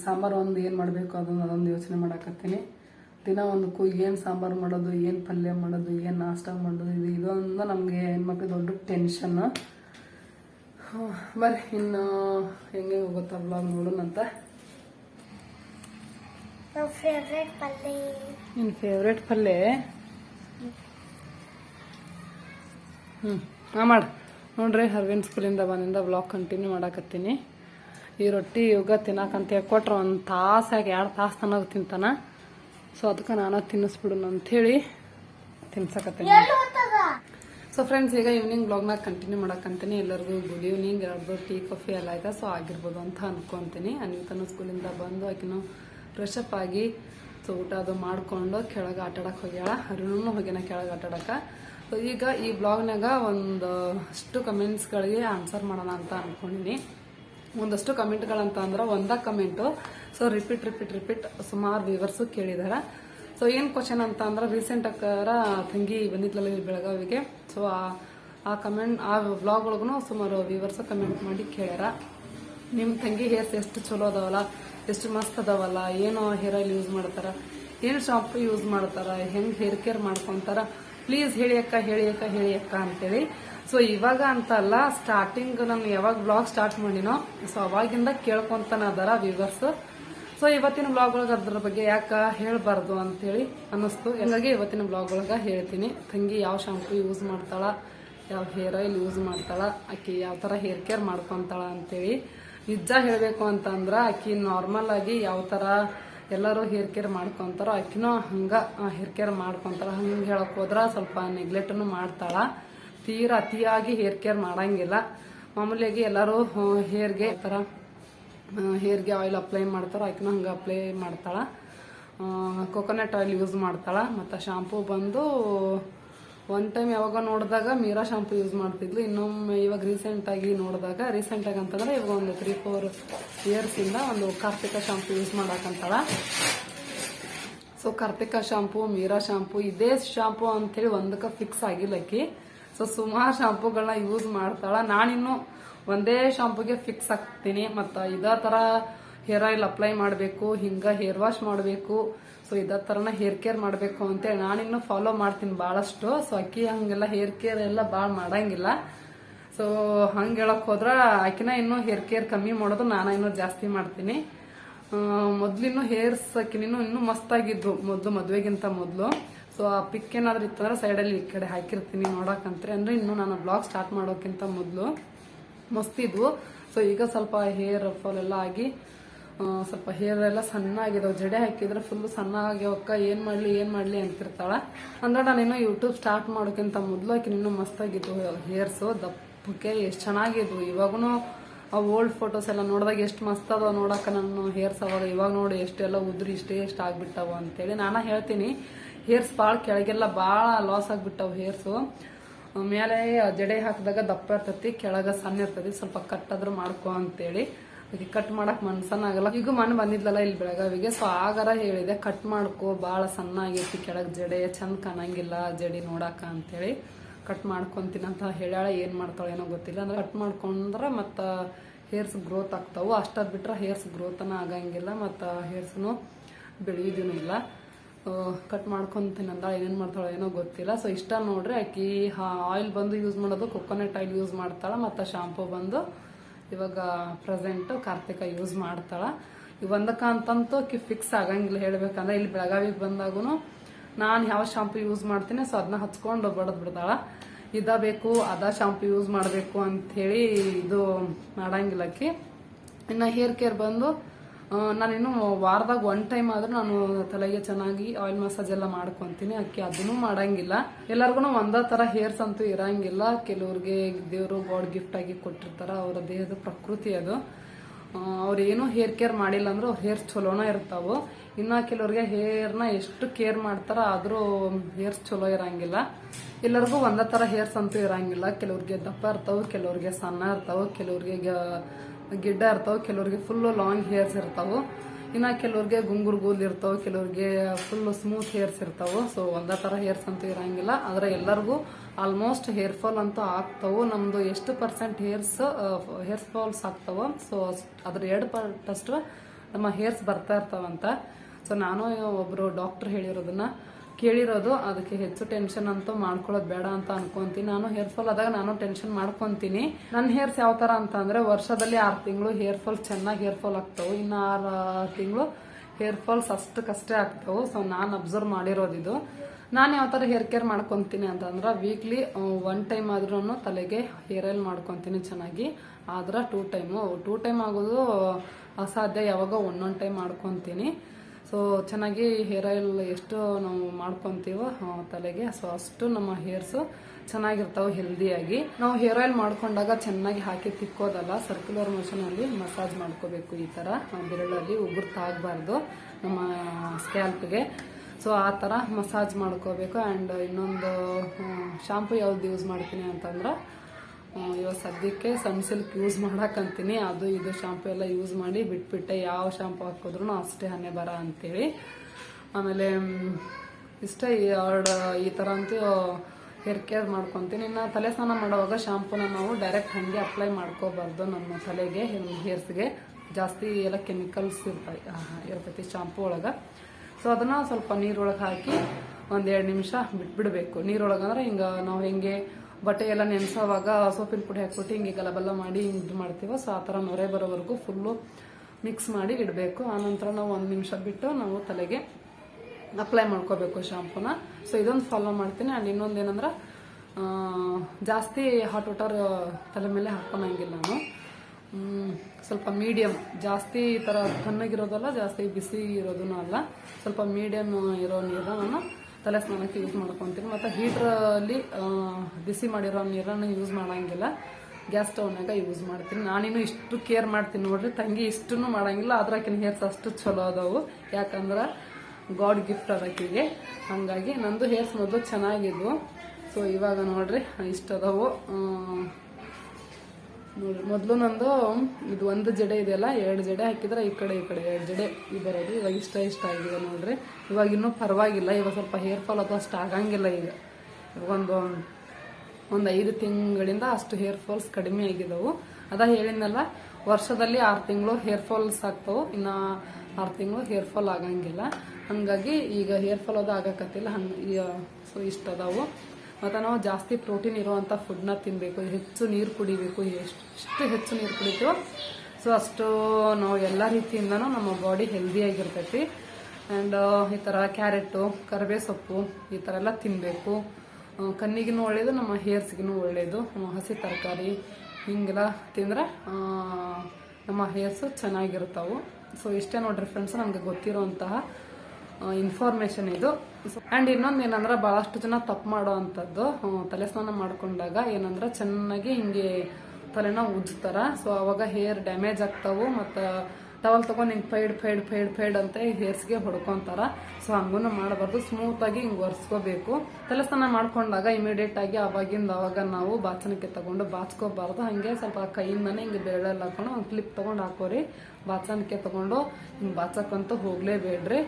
ಸಾಂಬಾರು ಒಂದು ಏನು ಮಾಡಬೇಕು ಅದನ್ನ ಅದೊಂದು ಯೋಚನೆ ಮಾಡಾಕತ್ತೀನಿ. ದಿನ ಒಂದಕ್ಕೂ ಏನು ಸಾಂಬಾರು ಮಾಡೋದು ಏನು ಪಲ್ಯ ಮಾಡೋದು ಏನು ನಾಷ್ಟ ಮಾಡೋದು ಇದು ಇದೊಂದು ನಮಗೆ ಹೆಣ್ಮಕ್ಳು ದೊಡ್ಡ ಟೆನ್ಷನ್ ಬರ್ರಿ ಇನ್ನು ಹೆಂಗೆ ಹೋಗುತ್ತಾ ಬ್ಲಾಗ್ ನೋಡೋಣಂತ ನಮ್ಮ ಫೇವ್ರೆಟ್ ಪಲ್ಯ ನಿನ್ನ ಫೇವ್ರೇಟ್ ಪಲ್ಯ ಹ್ಞೂ ಹಾಂ ಮಾಡಿ. ನೋಡ್ರಿ ಅರವಿಂದ್ ಸ್ಕೂಲಿಂದ ಬಂದಿಂದ ಬ್ಲಾಗ್ ಕಂಟಿನ್ಯೂ ಮಾಡಾಕತ್ತೀನಿ. ಈ ರೊಟ್ಟಿ ಇವಾಗ ತಿನ್ನಕಂತ ಕೊಟ್ರೆ ಒಂದು ತಾಸಾಗಿ ಎರಡು ತಾಸು ತನಕ ತಿಂತಾನ. ಸೊ ಅದಕ್ಕೆ ನಾನು ತಿನ್ನಿಸ್ಬಿಡೋಣ ಅಂಥೇಳಿ ತಿನ್ಸಕತ್ತೀನಿ. ಸೊ ಫ್ರೆಂಡ್ಸ್ ಈಗ ಈವ್ನಿಂಗ್ ಬ್ಲಾಗ್ನ ಕಂಟಿನ್ಯೂ ಮಾಡಕ್ಕಂತೀನಿ ಎಲ್ಲರಿಗೂ ಗುಡ್ ಈವ್ನಿಂಗ್ ಎರಡು ಟೀ ಕಾಫಿ ಎಲ್ಲ ಆಯ್ತಾ? ಸೊ ಆಗಿರ್ಬೋದು ಅಂತ ಅನ್ಕೊಂತೀನಿ. ಅನಿತನೂ ಸ್ಕೂಲಿಂದ ಬಂದು ಆಕಿನೂ ಫ್ರೆಶ್ ಅಪ್ ಆಗಿ ಸೊ ಊಟ ಅದು ಮಾಡಿಕೊಂಡು ಕೆಳಗೆ ಆಟಾಡಕ್ಕೆ ಹೋಗ್ಯಾಳ. ಅರುಣೂ ಹೋಗ್ಯಾನ ಕೆಳಗೆ ಆಟಾಡಕ್ಕೆ ಸೊ ಈಗ ಈ ಬ್ಲಾಗ್ನಾಗ ಒಂದು ಅಷ್ಟು ಕಮೆಂಟ್ಸ್ಗಳಿಗೆ ಆನ್ಸರ್ ಮಾಡೋಣ ಅಂತ ಅನ್ಕೊಂಡಿನಿ. ಒಂದಷ್ಟು ಕಮೆಂಟ್ಗಳಂತ ಅಂದ್ರೆ ಒಂದ comment so repeat repeat repeat ಸುಮಾರು ವ್ಯೂವರ್ಸು ಕೇಳಿದಾರ. ಸೊ ಏನು ಕ್ವಶನ್ ಅಂತ ಅಂದ್ರೆ ರೀಸೆಂಟ್ ಅಕ್ಕರ ತಂಗಿ ಬಂದಿದ್ಲಲ್ಲ ಇಲ್ಲಿ ಬೆಳಗಾವಿಗೆ. ಸೊ ಆ ಕಮೆಂಟ್ ಆ ಬ್ಲಾಗ್ ಒಳಗೂ ಸುಮಾರು ವ್ಯೂವರ್ಸ್ ಕಮೆಂಟ್ ಮಾಡಿ ಕೇಳ್ಯಾರ. ನಿಮ್ಮ ತಂಗಿ ಹೇರ್ಸ್ ಎಷ್ಟು ಚಲೋ ಅದಾವಲ್ಲ, ಎಷ್ಟು ಮಸ್ತ್ ಅದಾವಲ್ಲ, ಏನು ಹೇರ್ ಆಯಿಲ್ ಯೂಸ್ ಮಾಡ್ತಾರ, ಏನು ಶಾಂಪು ಯೂಸ್ ಮಾಡ್ತಾರ, ಹೆಂಗೆ ಹೇರ್ ಕೇರ್ ಮಾಡ್ಕೊಂತಾರ ಪ್ಲೀಸ್ ಹೇಳಿ ಅಕ್ಕ ಹೇಳಿ ಅಕ್ಕ ಹೇಳಿ ಅಕ್ಕ ಅಂತೇಳಿ. ಸೊ ಇವಾಗ ಅಂತ ಅಲ್ಲ ಸ್ಟಾರ್ಟಿಂಗ್ ನಾನು ಯಾವಾಗ ಬ್ಲಾಗ್ ಸ್ಟಾರ್ಟ್ ಮಾಡಿನೋ, ಸೊ, ಅವಾಗಿಂದ ಕೇಳ್ಕೊಂತಾನ ಅದಾರ ವ್ಯೂವರ್ಸ್ ಸೊ ಇವತ್ತಿನ ಬ್ಲಾಗ್ ಒಳಗೆ ಅದ್ರ ಬಗ್ಗೆ ಯಾಕ ಹೇಳ್ಬಾರ್ದು ಅಂತೇಳಿ ಅನ್ನಿಸ್ತು. ಹಂಗಾಗಿ ಇವತ್ತಿನ ಬ್ಲಾಗ್ ಒಳಗೆ ಹೇಳ್ತೀನಿ. ತಂಗಿ ಯಾವ ಶಾಂಪು ಯೂಸ್ ಮಾಡ್ತಾಳ, ಯಾವ ಹೇರ್ ಆಯಿಲ್ ಯೂಸ್ ಮಾಡ್ತಾಳ, ಆಕಿ ಯಾವ ಥರ ಹೇರ್ ಕೇರ್ ಮಾಡ್ಕೊಂತಾಳ ಅಂತೇಳಿ. ನಿಜ ಹೇಳಬೇಕು ಅಂತಂದ್ರೆ ಆಕಿ ನಾರ್ಮಲ್ ಆಗಿ ಯಾವ ಥರ ಎಲ್ಲರೂ ಹೇರ್ ಕೇರ್ ಮಾಡ್ಕೊಂತಾರೋ ಆಕಿನೂ ಹಂಗ ಹೇರ್ ಕೇರ್ ಮಾಡ್ಕೊಂತಾಳ. ಹಂಗೆ ಹೇಳಕ್ ಹೋದ್ರ ಸ್ವಲ್ಪ ನೆಗ್ಲೆಕ್ಟ್ನು ಮಾಡ್ತಾಳ. ತೀರಾ ಅತಿಯಾಗಿ ಹೇರ್ ಕೇರ್ ಮಾಡಂಗಿಲ್ಲ. ಮಾಮೂಲಿಯಾಗಿ ಎಲ್ಲರೂ ಹೇರ್ಗೆ ಥರ ಹೇರ್ಗೆ ಆಯಿಲ್ ಅಪ್ಲೈ ಮಾಡ್ತಾರೆ ಆಕಿನೂ ಹಂಗೆ ಅಪ್ಲೈ ಮಾಡ್ತಾಳ. ಕೊಕೊನಟ್ ಆಯಿಲ್ ಯೂಸ್ ಮಾಡ್ತಾಳ. ಮತ್ತು ಶಾಂಪೂ ಬಂದು ಒನ್ ಟೈಮ್ ಯಾವಾಗ ನೋಡಿದಾಗ ಮೀರಾ ಶಾಂಪು ಯೂಸ್ ಮಾಡ್ತಿದ್ಲು. ಇನ್ನೊಮ್ಮೆ ಇವಾಗ ರೀಸೆಂಟಾಗಿ ನೋಡಿದಾಗ ರೀಸೆಂಟಾಗಿ ಅಂತಂದ್ರೆ ಇವಾಗ ಒಂದು ತ್ರೀ ಫೋರ್ ಇಯರ್ಸಿಂದ ಒಂದು Karthika shampoo use ಮಾಡಾಕಂತಾಳ. So Karthika shampoo Meera shampoo ಇದೇ ಶಾಂಪು ಅಂತೇಳಿ ಒಂದಕ್ಕೆ ಫಿಕ್ಸ್ ಆಗಿಲ್ಲಕ್ಕಿ ಸೊ ಸುಮಾರು ಶಾಂಪುಗಳನ್ನ ಯೂಸ್ ಮಾಡ್ತಾಳ. ನಾನಿನ್ನು ಒಂದೇ ಶಾಂಪೂಗೆ ಫಿಕ್ಸ್ ಆಗ್ತೀನಿ. ಮತ್ತು ಇದೇ ಥರ ಹೇರ್ ಆಯಿಲ್ ಅಪ್ಲೈ ಮಾಡಬೇಕು, ಹಿಂಗ ಹೇರ್ ವಾಶ್ ಮಾಡಬೇಕು. ಸೊ ಇದೇ ಥರನ ಹೇರ್ ಕೇರ್ ಮಾಡಬೇಕು ಅಂತೇಳಿ ನಾನಿನ್ನು ಫಾಲೋ ಮಾಡ್ತೀನಿ ಭಾಳಷ್ಟು ಸೊ ಅಕ್ಕಿ ಹಂಗೆಲ್ಲ ಹೇರ್ ಕೇರ್ ಎಲ್ಲ ಭಾಳ ಮಾಡಂಗಿಲ್ಲ. ಸೊ ಹಂಗೆ ಹೇಳಕ್ ಹೋದ್ರ ಆಕಿನ ಇನ್ನೂ ಹೇರ್ ಕೇರ್ ಕಮ್ಮಿ ಮಾಡೋದು ನಾನು ಇನ್ನೂ ಜಾಸ್ತಿ ಮಾಡ್ತೀನಿ. ಮೊದ್ಲಿನ್ನು ಹೇರ್ಸ್ ಇನ್ನು ಇನ್ನೂ ಮಸ್ತಾಗಿದ್ವು. ಮೊದಲು ಮದ್ವೆಗಿಂತ ಮೊದಲು. ಸೊ ಆ ಪಿಕ್ ಏನಾದ್ರು ಇತ್ತಂದ್ರೆ ಸೈಡಲ್ಲಿ ಈ ಕಡೆ ಹಾಕಿರ್ತೀನಿ ನೋಡಕ್ಕಂತ್ರಿ ಅಂದ್ರೆ ಇನ್ನು ನಾನು ಬ್ಲಾಗ್ ಸ್ಟಾರ್ಟ್ ಮಾಡೋಕ್ಕಿಂತ ಮೊದಲು. ಮಸ್ತಿದ್ವು. ಸೊ ಈಗ ಸ್ವಲ್ಪ ಹೇರ್ ಫಾಲ್ ಎಲ್ಲ ಆಗಿ ಸ್ವಲ್ಪ ಹೇರ್ ಎಲ್ಲ ಸಣ್ಣ ಆಗಿದಾವೆ ಜಡೆ ಹಾಕಿದ್ರೆ ಫುಲ್ ಸಣ್ಣ ಆಗ್ಯಾವಕ್ಕ ಏನ್ ಮಾಡ್ಲಿ ಏನ್ ಮಾಡ್ಲಿ ಅಂತಿರ್ತಾಳ. ಅಂದ್ರೆ ನಾನು ಇನ್ನೂ ಯೂಟ್ಯೂಬ್ ಸ್ಟಾರ್ಟ್ ಮಾಡೋಕ್ಕಿಂತ ಮೊದಲು ಆಕೆ ಇನ್ನೂ ಮಸ್ತಾಗಿತ್ತು ಹೇರ್ಸು ದಪ್ಪಕ್ಕೆ ಎಷ್ಟು ಚೆನ್ನಾಗಿದ್ವು. ಇವಾಗೂ ಆ ಓಲ್ಡ್ ಫೋಟೋಸ್ ಎಲ್ಲ ನೋಡಿದಾಗ ಎಷ್ಟು ಮಸ್ತ್ ಅದಾವ ನೋಡಕ್ಕೆ ನನ್ನ ಹೇರ್ಸ್ ಅವಾಗ. ಇವಾಗ ನೋಡಿ ಎಷ್ಟೆಲ್ಲ ಉದ್ರಿ, ಇಷ್ಟೇ ಎಷ್ಟು ಆಗ್ಬಿಟ್ಟವು ಅಂತೇಳಿ ನಾನು ಹೇಳ್ತೀನಿ. ಹೇರ್ಸ್ ಭಾಳ ಕೆಳಗೆಲ್ಲ ಭಾಳ ಲಾಸ್ ಆಗ್ಬಿಟ್ಟವು ಹೇರ್ಸು ಮೇಲೆ ಜಡೆ ಹಾಕಿದಾಗ ದಪ್ಪ ಇರ್ತೈತಿ, ಕೆಳಗ ಸಣ್ಣ ಇರ್ತೈತಿ, ಸ್ವಲ್ಪ ಕಟ್ ಆದ್ರೂ ಮಾಡ್ಕೊ ಅಂತೇಳಿ. ಅದಕ್ಕೆ ಕಟ್ ಮಾಡಕ್ ಮನ್ಸನ್ನ ಆಗಲ್ಲ ಈಗ ಮನ್ ಬಂದಿದ್ಲಲ್ಲ ಇಲ್ಲಿ ಬೆಳಗಾವಿಗೆ ಸೊ ಆಗರ ಹೇಳಿದೆ ಕಟ್ ಮಾಡ್ಕೊ ಭಾಳ ಸಣ್ಣ ಆಗೈತಿ, ಕೆಳಗ್ ಜಡೆ, ಚಂದ ಕಾಣಂಗಿಲ್ಲ ಜಡೆ ನೋಡಾಕ ಅಂತೇಳಿ. ಕಟ್ ಮಾಡ್ಕೊಂತೀನಿ ಅಂತ ಏನು ಮಾಡ್ತಾಳೆ ಏನೋ ಗೊತ್ತಿಲ್ಲ. ಅಂದ್ರೆ ಕಟ್ ಮಾಡ್ಕೊಂಡ್ರ ಮತ್ತ ಹೇರ್ಸ್ ಗ್ರೋತ್ ಆಗ್ತಾವು. ಅಷ್ಟಾದ್ ಬಿಟ್ರೆ ಹೇರ್ಸ್ ಗ್ರೋತನ ಆಗಂಗಿಲ್ಲ, ಮತ್ತ ಹೇರ್ಸ್ನು ಬೆಳೆಯೋದೂ ಇಲ್ಲ. ಕಟ್ ಮಾಡ್ಕೊಂತೀನಿ ಅಂದ ಏನೇನು ಮಾಡ್ತಾಳೆ ಏನೋ ಗೊತ್ತಿಲ್ಲ. ಸೊ ಇಷ್ಟ ನೋಡ್ರಿ ಆಕಿ ಆಯಿಲ್ ಬಂದು ಯೂಸ್ ಮಾಡೋದು ಕೊಕೊನಟ್ ಆಯಿಲ್ ಯೂಸ್ ಮಾಡ್ತಾಳ, ಮತ್ತು ಶಾಂಪೂ ಬಂದು ಇವಾಗ ಪ್ರೆಸೆಂಟ್ ಕಾರ್ತಿಕ ಯೂಸ್ ಮಾಡ್ತಾಳ. ಈ ಒಂದಕ್ಕ ಅಂತಂತೂ ಆಕಿ ಫಿಕ್ಸ್ ಆಗಂಗಿಲ್ಲ ಹೇಳ್ಬೇಕಂದ್ರೆ, ಇಲ್ಲಿ ಬೆಳಗಾವಿಗೆ ಬಂದಾಗೂ ನಾನು ಯಾವ ಶಾಂಪು ಯೂಸ್ ಮಾಡ್ತೀನಿ ಸೊ ಅದನ್ನ ಹಚ್ಕೊಂಡು ಬಡದ್ ಬಿಡ್ತಾಳ. ಇದ ಬೇಕು, ಅದ ಶಾಂಪು ಯೂಸ್ ಮಾಡಬೇಕು ಹೇಳಿ ಇದು ಮಾಡಂಗಿಲ್ಲ ಅಕ್ಕಿ ಇನ್ನು ಹೇರ್ ಕೇರ್ ಬಂದು ಆ, ನಾನಿನ್ನು ವಾರದಾಗ ಒನ್ ಟೈಮ್ ಆದ್ರೂ ನಾನು ತಲೆಗೆ ಚೆನ್ನಾಗಿ ಆಯಿಲ್ ಮಸಾಜ್ ಎಲ್ಲ ಮಾಡ್ಕೊಂತೀನಿ. ಅಕ್ಕಿ ಅದನ್ನು ಮಾಡಂಗಿಲ್ಲ. ಎಲ್ಲರಿಗೂ ಒಂದೇ ತರ ಹೇರ್ಸ್ ಅಂತೂ ಇರಂಗಿಲ್ಲ. ಕೆಲವ್ರಿಗೆ ದೇವರು ಗಾಡ್ ಗಿಫ್ಟ್ ಆಗಿ ಕೊಟ್ಟಿರ್ತಾರ. ಅವರ ದೇಹದ ಪ್ರಕೃತಿ ಅದು. ಅವ್ರೇನು ಹೇರ್ ಕೇರ್ ಮಾಡಿಲ್ಲ ಅಂದ್ರೆ ಅವ್ರ ಹೇರ್ಸ್ ಚಲೋನ ಇರ್ತಾವು. ಇನ್ನ ಕೆಲವ್ರಿಗೆ ಹೇರ್ನ ಎಷ್ಟು ಕೇರ್ ಮಾಡ್ತಾರ ಆದ್ರೂ ಹೇರ್ಸ್ ಚಲೋ ಇರಂಗಿಲ್ಲ. ಎಲ್ಲರಿಗೂ ಒಂದೇ ತರ ಹೇರ್ಸ್ ಅಂತೂ ಇರಂಗಿಲ್ಲ. ಕೆಲವ್ರಿಗೆ ದಪ್ಪ ಇರ್ತಾವ ಕೆಲವ್ರಿಗೆ ಸಣ್ಣ ಇರ್ತಾವ ಕೆಲವ್ರಿಗೆ ಗಿಡ್ಡ ಇರ್ತಾವೆ, ಕೆಲವ್ರಿಗೆ ಫುಲ್ಲು ಲಾಂಗ್ ಹೇರ್ಸ್ ಇರ್ತಾವೆ. ಇನ್ನು ಕೆಲವ್ರಿಗೆ ಗುಂಗುರು ಗೂಲ್ ಇರ್ತಾವೆ, ಕೆಲವ್ರಿಗೆ ಫುಲ್ ಸ್ಮೂತ್ ಹೇರ್ಸ್ ಇರ್ತಾವೆ. ಸೊ ಒಂದೇ ಥರ ಹೇರ್ಸ್ ಅಂತೂ ಇರಂಗಿಲ್ಲ. ಆದರೆ ಎಲ್ಲರಿಗೂ ಆಲ್ಮೋಸ್ಟ್ ಹೇರ್ ಫಾಲ್ ಅಂತೂ ಆಗ್ತಾವೆ. ನಮ್ಮದು ಎಷ್ಟು ಪರ್ಸೆಂಟ್ ಹೇರ್ಸ್ ಹೇರ್ಸ್ ಫಾಲ್ಸ್ ಆಗ್ತಾವೆ ಸೊ ಅದ್ರ ಎರಡು ಪರ್ಟ್ ನಮ್ಮ ಹೇರ್ಸ್ ಬರ್ತಾ ಇರ್ತಾವಂತ. ಸೊ ನಾನು ಒಬ್ಬರು ಡಾಕ್ಟರ್ ಹೇಳಿರೋದನ್ನ ಕೇಳಿರೋದು, ಅದಕ್ಕೆ ಹೆಚ್ಚು ಟೆನ್ಷನ್ ಅಂತೂ ಮಾಡ್ಕೊಳ್ಳೋದು ಬೇಡ ಅಂತ ಅನ್ಕೊಂತೀನಿ. ನಾನು ಹೇರ್ ಫಾಲ್ ಆದಾಗ ನಾನು ಟೆನ್ಷನ್ ಮಾಡ್ಕೊಂತೀನಿ. ನನ್ನ ಹೇರ್ಸ್ ಯಾವ ತರ ಅಂತ ಅಂದ್ರೆ, ವರ್ಷದಲ್ಲಿ ಆರು ತಿಂಗಳು ಹೇರ್ ಫಾಲ್ ಚೆನ್ನಾಗಿ ಹೇರ್ ಫಾಲ್ ಆಗ್ತಾವೆ. ಇನ್ನು ಆರು ತಿಂಗಳು ಹೇರ್ ಫಾಲ್ಸ್ ಅಷ್ಟಕ್ಕಷ್ಟೇ ಆಗ್ತಾವೆ. ಸೊ ನಾನು ಅಬ್ಸರ್ವ್ ಮಾಡಿರೋದಿದು ನಾನು ಯಾವ ಥರ ಹೇರ್ ಕೇರ್ ಮಾಡ್ಕೊತೀನಿ ಅಂತಂದ್ರೆ ವೀಕ್ಲಿ ಒನ್ ಟೈಮ್ ಆದ್ರೂ ತಲೆಗೆ ಹೇರ್ ಆಯಿಲ್ ಮಾಡ್ಕೊತೀನಿ ಚೆನ್ನಾಗಿ. ಆದ್ರೆ ಟೂ ಟೈಮು ಟೂ ಟೈಮ್ ಆಗೋದು ಅಸಾಧ್ಯ. ಯಾವಾಗ ಒಂದೊಂದು ಟೈಮ್ ಮಾಡ್ಕೊತೀನಿ. ಸೊ ಚೆನ್ನಾಗಿ ಹೇರ್ ಆಯಿಲ್ ಎಷ್ಟು ನಾವು ಮಾಡ್ಕೊತೀವೋ ತಲೆಗೆ. ಸೊ ಅಷ್ಟು ನಮ್ಮ ಹೇರ್ಸು ಚೆನ್ನಾಗಿರ್ತಾವೆ ಹೆಲ್ದಿಯಾಗಿ ನಾವು ಹೇರ್ ಆಯಿಲ್ ಮಾಡ್ಕೊಂಡಾಗ ಚೆನ್ನಾಗಿ ಹಾಕಿ ತಿಕ್ಕೋದಲ್ಲ ಸರ್ಕ್ಯುಲರ್ ಮೋಷನಲ್ಲಿ ಮಸಾಜ್ ಮಾಡ್ಕೋಬೇಕು ಈ ಥರ ಬೆರಳಲ್ಲಿ ಉಗುರು ತಾಗಬಾರ್ದು ನಮ್ಮ ಸ್ಕ್ಯಾಲ್ಪ್ಗೆ ಸೊ ಆ ಥರ ಮಸಾಜ್ ಮಾಡ್ಕೋಬೇಕು. ಆ್ಯಂಡ್ ಇನ್ನೊಂದು ಶಾಂಪು ಯಾವ್ದು ಯೂಸ್ ಮಾಡ್ತೀನಿ ಅಂತಂದ್ರೆ ಇವಾಗ ಸದ್ಯಕ್ಕೆ ಸನ್ ಸಿಲ್ಕ್ ಯೂಸ್ ಮಾಡಕ್ಕಂತೀನಿ ಅದು ಇದು ಶಾಂಪು ಎಲ್ಲ ಯೂಸ್ ಮಾಡಿ ಬಿಟ್ಬಿಟ್ಟೆ. ಯಾವ ಶಾಂಪು ಹಾಕಿದ್ರು ಅಷ್ಟೇ ಹನ್ನೆ ಬರ ಅಂತೇಳಿ. ಆಮೇಲೆ ಇಷ್ಟ ಈ ಎರಡು ಈ ಥರ ಅಂತೂ ಹೇರ್ ಕೇರ್ ಮಾಡ್ಕೊತೀನಿ. ಇನ್ನು ತಲೆ ಸ್ನಾನ ಮಾಡುವಾಗ ಶಾಂಪೂನ ನಾವು ಡೈರೆಕ್ಟ್ ಹಾಗೆ ಅಪ್ಲೈ ಮಾಡ್ಕೋಬಾರ್ದು ನಮ್ಮ ತಲೆಗೆ ಹೇರ್ಸ್ಗೆ ಜಾಸ್ತಿ ಎಲ್ಲ ಕೆಮಿಕಲ್ಸ್ ಇರ್ತಾವೆ ಇರ್ತೈತಿ ಶಾಂಪೂ ಒಳಗೆ. ಸೊ ಅದನ್ನು ಸ್ವಲ್ಪ ನೀರೊಳಗೆ ಹಾಕಿ ಒಂದೆರಡು ನಿಮಿಷ ಬಿಟ್ಬಿಡಬೇಕು. ನೀರೊಳಗೆ ಅಂದ್ರೆ ಹಿಂಗ ನಾವು ಹೆಂಗೆ ಬಟ್ಟೆ ಎಲ್ಲ ನೆನೆಸೋವಾಗ ಸೋಪಿನ ಪುಡಿ ಹಾಕ್ಬಿಟ್ಟು ಹಿಂಗೆ ಗಲಬಲ್ಲ ಮಾಡಿ ಹಿಂಗೆ ಇದು ಮಾಡ್ತೀವೋ, ಸೊ ಆ ಥರ ನೊರೆ ಬರೋವರೆಗೂ ಫುಲ್ಲು ಮಿಕ್ಸ್ ಮಾಡಿ ಇಡಬೇಕು. ಆನಂತರ ನಾವು ಒಂದು ನಿಮಿಷ ಬಿಟ್ಟು ನಾವು ತಲೆಗೆ ಅಪ್ಲೈ ಮಾಡ್ಕೋಬೇಕು ಶಾಂಪೂನ ಸೊ ಇದೊಂದು ಫಾಲೋ ಮಾಡ್ತೀನಿ. ಆ್ಯಂಡ್ ಇನ್ನೊಂದು ಏನಂದ್ರೆ ಜಾಸ್ತಿ ಹಾಟ್ ವಾಟರ್ ತಲೆ ಮೇಲೆ ಹಾಕ್ಕೊಳಂಗಿಲ್ಲ ನಾನು. ಸ್ವಲ್ಪ ಮೀಡಿಯಮ್ ಜಾಸ್ತಿ ಈ ಥರ ತಣ್ಣಗಿರೋದಲ್ಲ, ಜಾಸ್ತಿ ಬಿಸಿ ಇರೋದೂ ಅಲ್ಲ. ಸ್ವಲ್ಪ ಮೀಡಿಯಮ್ ಇರೋ ನೀರನ್ನ ನಾನು ತಲೆ ಸ್ನಾನಕ್ಕೆ ಯೂಸ್ ಮಾಡ್ಕೊತೀನಿ. ಮತ್ತು ಹೀಟ್ರಲ್ಲಿ ಬಿಸಿ ಮಾಡಿರೋ ನೀರನ್ನು ಯೂಸ್ ಮಾಡೋಂಗಿಲ್ಲ. ಗ್ಯಾಸ್ ಸ್ಟವ್ನಾಗ ಯೂಸ್ ಮಾಡ್ತೀನಿ. ನಾನೇನು ಇಷ್ಟು ಕೇರ್ ಮಾಡ್ತೀನಿ ನೋಡ್ರಿ. ತಂಗಿ ಇಷ್ಟೂ ಮಾಡಂಗಿಲ್ಲ. ಆದ್ರೆ ಆಕಿನ ಹೇರ್ಸ್ ಅಷ್ಟು ಚಲೋ ಅದಾವು. ಯಾಕಂದ್ರೆ ಗಾಡ್ ಗಿಫ್ಟ್ ಅದಕ್ಕಿಗೆ ಹಂಗಾಗಿ ನಂದು ಹೇರ್ಸ್ ಮೊದಲು ಚೆನ್ನಾಗಿದ್ವು. ಸೊ ಇವಾಗ ನೋಡ್ರಿ, ಇಷ್ಟ ಅದಾವು. ಆ, ನೋಡ್ರಿ ಮೊದಲು ನಂದು ಇದು ಒಂದು ಜಡೆ ಇದೆಯಲ್ಲ ಎರಡು ಜಡೆ ಹಾಕಿದ್ರೆ ಈ ಕಡೆ ಈ ಕಡೆ ಎರಡು ಜಡೆ ಈ ಬರೋದು. ಇವಾಗ ಇಷ್ಟ ಇಷ್ಟ ಆಗಿದೆ ನೋಡ್ರಿ. ಇವಾಗ ಇನ್ನೂ ಪರವಾಗಿಲ್ಲ. ಇವಾಗ ಸ್ವಲ್ಪ ಹೇರ್ ಫಾಲ್ ಅದು ಅಷ್ಟು ಆಗಂಗಿಲ್ಲ ಈಗ. ಒಂದು ಒಂದು ಐದು ತಿಂಗಳಿಂದ ಅಷ್ಟು ಹೇರ್ ಫಾಲ್ಸ್ ಕಡಿಮೆ ಆಗಿದವು. ಅದ ಹೇಳಿದ್ನಲ್ಲ ವರ್ಷದಲ್ಲಿ ಆರು ತಿಂಗಳು ಹೇರ್ ಫಾಲ್ಸ್ ಆಗ್ತಾವೆ. ಇನ್ನು ಆರು ತಿಂಗಳು ಹೇರ್ ಫಾಲ್ ಆಗಂಗಿಲ್ಲ. ಹಂಗಾಗಿ ಈಗ ಹೇರ್ ಫಾಲ್ ಅದು ಆಗಕತ್ತಿಲ್ಲ. ಹಂಗೆ ಸೊ ಇಷ್ಟ ಅದಾವು. ಮತ್ತು ನಾವು ಜಾಸ್ತಿ ಪ್ರೋಟೀನ್ ಇರುವಂಥ ಫುಡ್ನ ತಿನ್ನಬೇಕು ಹೆಚ್ಚು ನೀರು ಕುಡಿಬೇಕು, ಎಷ್ಟು ಹೆಚ್ಚು ನೀರು ಕುಡಿತೀವೋ, ಸೊ ಅಷ್ಟು ನಾವು ಎಲ್ಲ ರೀತಿಯಿಂದನೂ ನಮ್ಮ ಬಾಡಿ ಹೆಲ್ದಿಯಾಗಿರ್ತೈತಿ ಆ್ಯಂಡ್ ಈ ಥರ ಕ್ಯಾರೆಟು ಕರಿಬೇ ಸೊಪ್ಪು ಈ ಥರ ಎಲ್ಲ ತಿನ್ನಬೇಕು ಕಣ್ಣಿಗೂ ಒಳ್ಳೆಯದು ನಮ್ಮ ಹೇರ್ಸ್ಗೂ ಒಳ್ಳೆಯದು ಹಸಿ ತರಕಾರಿ ಹಿಂಗೆಲ್ಲ ತಿಂದರೆ ನಮ್ಮ ಹೇರ್ಸು ಚೆನ್ನಾಗಿರ್ತಾವೆ. ಸೊ ಇಷ್ಟೇ ನೋಡ್ರಿ ಫ್ರೆಂಡ್ಸ್ ನಮಗೆ ಗೊತ್ತಿರೋಂತಹ ಇನ್ಫಾರ್ಮೇಶನ್ ಇದು. ಆ್ಯಂಡ್ ಇನ್ನೊಂದು ಏನಂದ್ರೆ ಭಾಳಷ್ಟು ಜನ ತಪ್ಪು ಮಾಡೋ ಅಂಥದ್ದು ತಲೆ ಸ್ನಾನ ಮಾಡ್ಕೊಂಡಾಗ ಏನಂದ್ರೆ ಚೆನ್ನಾಗಿ ಹಿಂಗೆ ತಲೆನ ಉಜ್ತಾರ. ಸೊ ಅವಾಗ ಹೇರ್ ಡ್ಯಾಮೇಜ್ ಆಗ್ತಾವು ಮತ್ತು ಟವಲ್ ತಗೊಂಡು ಹಿಂಗೆ ಫೈಡ್ ಫೈಡ್ ಫೈಡ್ ಫೈಡ್ ಅಂತ ಹೇರ್ಸ್ಗೆ ಹೊಡ್ಕೊಂತಾರ. ಸೊ ಹಂಗೂ ಮಾಡಬಾರ್ದು. ಸ್ಮೂತಾಗಿ ಹಿಂಗೆ ಒರೆಸ್ಕೋಬೇಕು. ತಲೆ ಸ್ನಾನ ಮಾಡ್ಕೊಂಡಾಗ ಇಮಿಡಿಯೇಟ್ ಆಗಿ ಅವಾಗಿಂದ ಅವಾಗ ನಾವು ಬಾಚನಕ್ಕೆ ತಗೊಂಡು ಬಾಚ್ಕೋಬಾರ್ದು. ಹಾಗೆ ಸ್ವಲ್ಪ ಕೈಯಿಂದನೇ ಹಿಂಗೆ ಬೆರಳಲ್ಲಿ ಹಾಕೊಂಡು ಒಂದು ಕ್ಲಿಪ್ ತಗೊಂಡು ಹಾಕೋರಿ. ಬಾಚನಕ್ಕೆ ತಗೊಂಡು ಹಿಂಗೆ ಬಾಚಕ್ಕಂತೂ ಹೋಗಲೇಬೇಡ್ರಿ.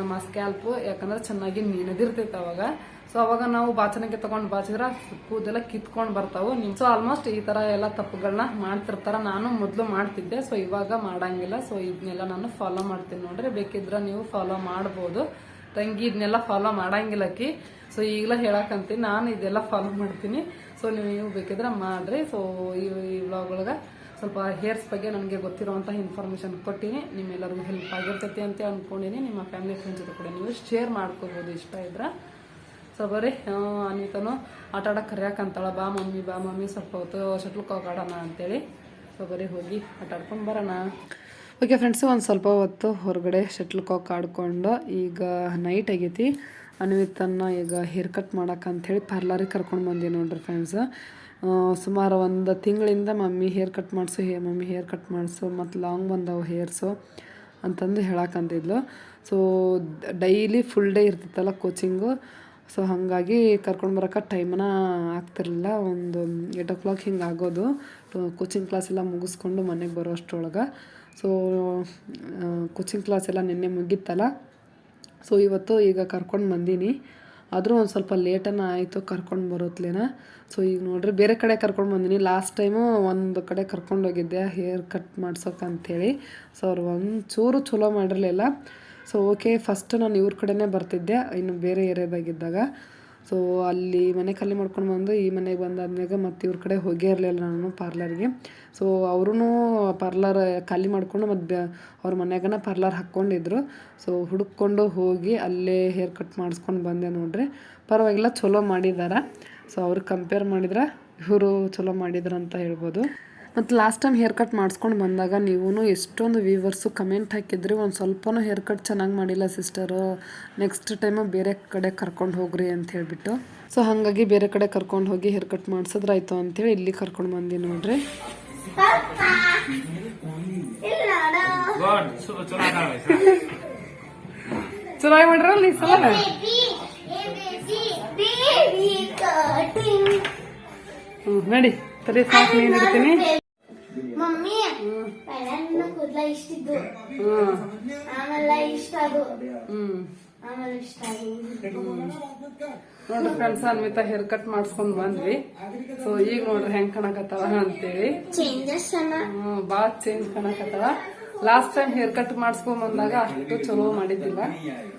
ನಮ್ಮ ಸ್ಕ್ಯಾಲ್ಪ್ ಯಾಕಂದ್ರೆ ಚೆನ್ನಾಗಿ ನೆನೆದಿರ್ತೈತೆ ಅವಾಗ. ಸೊ ಅವಾಗ ನಾವು ಬಾಚನಕ್ಕೆ ತಗೊಂಡು ಬಾಚಿದ್ರೆ ಕೂದೆಲ್ಲ ಕಿತ್ಕೊಂಡು ಬರ್ತಾವು. ನಿಮ್ ಸೊ ಆಲ್ಮೋಸ್ಟ್ ಈ ತರ ಎಲ್ಲ ತಪ್ಪುಗಳನ್ನ ಮಾಡ್ತಿರ್ತಾರ. ನಾನು ಮೊದಲು ಮಾಡ್ತಿದ್ದೆ. ಸೊ ಇವಾಗ ಮಾಡಂಗಿಲ್ಲ. ಸೊ ಇದನ್ನೆಲ್ಲ ನಾನು ಫಾಲೋ ಮಾಡ್ತೀನಿ ನೋಡ್ರಿ. ಬೇಕಿದ್ರೆ ನೀವು ಫಾಲೋ ಮಾಡ್ಬೋದು. ತಂಗಿ ಇದನ್ನೆಲ್ಲ ಫಾಲೋ ಮಾಡಂಗಿಲ್ಲಕ್ಕಿ ಸೊ ಈಗಲೇ ಹೇಳಕ್ಕಂತೀನಿ ನಾನು ಇದೆಲ್ಲ ಫಾಲೋ ಮಾಡ್ತೀನಿ. ಸೊ ನೀವು ಬೇಕಿದ್ರೆ ಮಾಡ್ರಿ. ಸೊ ಈ ಈ ವ್ಲಾಗ್ ಒಳಗೆ ಸ್ವಲ್ಪ ಹೇರ್ಸ್ ಬಗ್ಗೆ ನನಗೆ ಗೊತ್ತಿರುವಂತಹ ಇನ್ಫಾರ್ಮೇಶನ್ ಕೊಟ್ಟಿನಿ. ನಿಮ್ಮೆಲ್ಲರಿಗೂ ಹೆಲ್ಪ್ ಆಗಿರ್ತೈತಿ ಅಂತ ಅನ್ಕೊಂಡಿನಿ. ನಿಮ್ಮ ಫ್ಯಾಮಿಲಿ ಫ್ರೆಂಡ್ಸ್ ಜೊತೆ ಕೂಡ ನೀವು ಶೇರ್ ಮಾಡ್ಕೋಬೋದು ಇಷ್ಟ ಇದ್ರೆ. ಸೊ ಬರ್ರಿ. ಅನಿತನು ಆಟ ಆಡಕ್ಕೆ ಕರ್ಯಾಕಂತಾಳ ಬಾ ಮಮ್ಮಿ ಬಾ ಮಮ್ಮಿ. ಸ್ವಲ್ಪ ಹೊತ್ತು ಶಟ್ಲ್ ಆಡೋಣ ಅಂತೇಳಿ. ಸೊ ಬರೀ ಹೋಗಿ ಆಟ ಆಡ್ಕೊಂಡು ಬರೋಣ. ಓಕೆ ಫ್ರೆಂಡ್ಸ್ ಒಂದು ಸ್ವಲ್ಪ ಹೊತ್ತು ಹೊರಗಡೆ ಶಟ್ಲ್ ಕಾಕ್ ಆಡ್ಕೊಂಡು ಈಗ ನೈಟ್ ಆಗೈತಿ. ಅನ್ವಿತನ್ನ ಈಗ ಹೇರ್ ಕಟ್ ಮಾಡೋಕ್ಕಂಥೇಳಿ ಪಾರ್ಲರಿಗೆ ಕರ್ಕೊಂಡು ಬಂದಿ ನೋಡ್ರಿ ಫ್ರೆಂಡ್ಸ್ ಸುಮಾರು ಒಂದು ತಿಂಗಳಿಂದ ಮಮ್ಮಿ ಹೇರ್ ಕಟ್ ಮಾಡಿಸು, ಹೇ, ಮಮ್ಮಿ ಹೇರ್ ಕಟ್ ಮಾಡಿಸು, ಮತ್ತು ಲಾಂಗ್ ಬಂದವು ಹೇರ್ಸು ಅಂತಂದು ಹೇಳಕ್ಕಂತಿದ್ಲು ಸೊ ಡೈಲಿ ಫುಲ್ ಡೇ ಇರ್ತಿತ್ತಲ್ಲ ಕೋಚಿಂಗು ಸೊ ಹಾಗಾಗಿ ಕರ್ಕೊಂಡು ಬರೋಕೆ ಟೈಮನ ಆಗ್ತಿರಲಿಲ್ಲ. ಒಂದು ಏಟ್ ಓ ಕ್ಲಾಕ್ ಹಿಂಗೆ ಆಗೋದು. ಕೋಚಿಂಗ್ ಕ್ಲಾಸ್ ಎಲ್ಲ ಮುಗಿಸ್ಕೊಂಡು ಮನೆಗೆ ಬರೋ ಅಷ್ಟರೊಳಗೆ ಸೊ ಕೋಚಿಂಗ್ ಕ್ಲಾಸ್ ಎಲ್ಲ ನಿನ್ನೆ ಮುಗೀತಲ್ಲ. ಸೊ ಇವತ್ತು ಈಗ ಕರ್ಕೊಂಡು ಬಂದೀನಿ. ಆದರೂ ಒಂದು ಸ್ವಲ್ಪ ಲೇಟನ ಆಯಿತು ಕರ್ಕೊಂಡು ಬರೋತ್ಲೇನ. ಸೊ ಈಗ ನೋಡ್ರಿ ಬೇರೆ ಕಡೆ ಕರ್ಕೊಂಡು ಬಂದಿನಿ. ಲಾಸ್ಟ್ ಟೈಮು ಒಂದು ಕಡೆ ಕರ್ಕೊಂಡೋಗಿದ್ದೆ ಹೇರ್ ಕಟ್ ಮಾಡ್ಸೋಕೆ ಅಂಥೇಳಿ ಸೊ ಅವ್ರು ಒಂಚೂರು ಚಲೋ ಮಾಡಿರಲಿಲ್ಲ. ಸೊ ಓಕೆ ಫಸ್ಟ್ ನಾನು ಇವ್ರ ಕಡೆನೇ ಬರ್ತಿದ್ದೆ, ಇನ್ನು ಬೇರೆ ಏರಿಯಾದಾಗಿದ್ದಾಗ ಸೊ ಅಲ್ಲಿ ಮನೆ ಖಾಲಿ ಮಾಡ್ಕೊಂಡು ಬಂದು ಈ ಮನೆಗೆ ಬಂದಾದ್ಮೇಲೆ ಮತ್ತು ಇವ್ರ ಕಡೆ ಹೋಗೇ ಇರಲಿಲ್ಲ ನಾನು ಪಾರ್ಲರ್ಗೆ ಸೊ ಅವ್ರೂ ಪಾರ್ಲರ್ ಖಾಲಿ ಮಾಡ್ಕೊಂಡು ಮತ್ತು ಅವ್ರ ಮನೆಗನ ಪಾರ್ಲರ್ ಹಾಕ್ಕೊಂಡಿದ್ರು. ಸೊ ಹುಡುಕೊಂಡು ಹೋಗಿ ಅಲ್ಲೇ ಹೇರ್ ಕಟ್ ಮಾಡಿಸ್ಕೊಂಡು ಬಂದೆ ನೋಡ್ರಿ. ಪರವಾಗಿಲ್ಲ, ಚಲೋ ಮಾಡಿದಾರ. ಸೊ ಅವ್ರಿಗೆ ಕಂಪೇರ್ ಮಾಡಿದ್ರೆ ಇವರು ಚಲೋ ಮಾಡಿದ್ರು ಅಂತ ಹೇಳ್ಬೋದು. ಮತ್ತು ಲಾಸ್ಟ್ ಟೈಮ್ ಹೇರ್ ಕಟ್ ಮಾಡಿಸ್ಕೊಂಡು ಬಂದಾಗ ನೀವು ಎಷ್ಟೊಂದು ವ್ಯೂವರ್ಸು ಕಮೆಂಟ್ ಹಾಕಿದ್ರಿ ಒಂದು ಸ್ವಲ್ಪನೂ ಹೇರ್ ಕಟ್ ಚೆನ್ನಾಗಿ ಮಾಡಿಲ್ಲ ಸಿಸ್ಟರು ನೆಕ್ಸ್ಟ್ ಟೈಮು ಬೇರೆ ಕಡೆ ಕರ್ಕೊಂಡು ಹೋಗ್ರಿ ಅಂತ ಹೇಳಿಬಿಟ್ಟು. ಸೊ ಹಾಗಾಗಿ ಬೇರೆ ಕಡೆ ಕರ್ಕೊಂಡು ಹೋಗಿ ಹೇರ್ ಕಟ್ ಮಾಡಿಸಿದ್ರಾಯ್ತು ಅಂತೇಳಿ ಇಲ್ಲಿ ಕರ್ಕೊಂಡು ಬಂದಿ ನೋಡ್ರಿ. ಚೆನ್ನಾಗಿ ಮಾಡ್ರಲ್ಲ ಈ ಸಲ? ಹ್ಞೂ ನಡಿ. ಸರಿ ಸಾಕು ನೀನು ಇಡ್ತೀನಿ ಮಮ್ಮಿ ಕೂದ್ಲ ಇಷ್ಟಿದ್ದು. ಆಮೇಲೆ ಇಷ್ಟ ಅದು. ಆಮೇಲೆ ಇಷ್ಟ ನೋಡ್ರಿ ಫ್ರೆಂಡ್ಸ್ ಅನ್ವಿತಾ ಹೇರ್ ಕಟ್ ಮಾಡಿಸ್ಕೊಂಡ್ ಬಂದ್ವಿ. ಸೊ ಈಗ ನೋಡ್ರಿ ಹೆಂಗ್ ಕಾಣಕತ್ತಾವ ಅಂತೇಳಿ. ಚೇಂಜಸ್ ಬಾಳ್ ಚೇಂಜ್ ಕಾಣಕತ್ತಾವ. ಲಾಸ್ಟ್ ಟೈಮ್ ಹೇರ್ ಕಟ್ ಮಾಡಿಸ್ಕೊಂಡ್ ಬಂದಾಗ ಅಷ್ಟು ಚಲೋ ಮಾಡಿದ್ದಿಲ್ಲ.